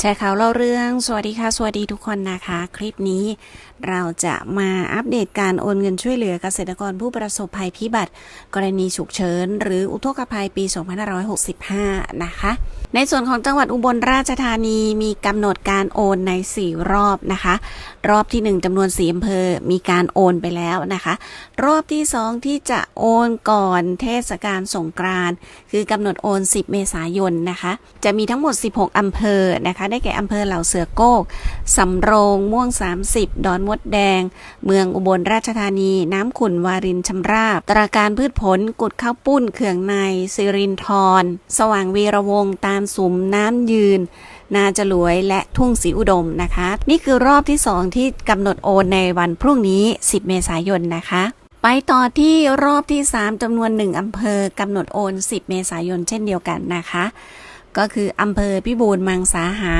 แชร์ข่าวเล่าเรื่อง สวัสดีค่ะ สวัสดีทุกคนนะคะ คลิปนี้เราจะมาอัปเดตการโอนเงินช่วยเหลือเกษตรกรผู้ประสบภัยพิบัติ กรณีฉุกเฉิน หรืออุทกภัยปี 2565 นะคะ ในส่วนของจังหวัดอุบลราชธานีมีกำหนดการโอนใน 4 รอบนะคะ รอบที่ 1จำนวน4อำเภอมีการโอนไปแล้วนะคะ รอบที่ 2 ที่จะโอนก่อนเทศกาลสงกรานต์คือกำหนดโอน 10 เมษายนนะคะ จะมีทั้งหมด 16อำเภอนะคะได้แก่อำเภอเหล่าเสือโก้สำโรงม่วง 30 ดอนมดแดง เมืองอุบลราชธานี น้ำขุ่นวารินชำราบ ตราการพืชผลกุดข้าวปุ้นเขื่องในสิรินทรสว่างวีระวงตาลสุมน้ำยืนนาจลวยและทุ่งศรีอุดมนะคะ นี่คือรอบที่ 2 ที่กำหนดโอนในวันพรุ่งนี้ 10 เมษายนนะคะ ไปต่อที่รอบที่ 3จำนวน 1อำเภอกำหนดโอน 10 เมษายนเช่นเดียวกันนะคะ ก็คืออำเภอพิบูลมังสาหาร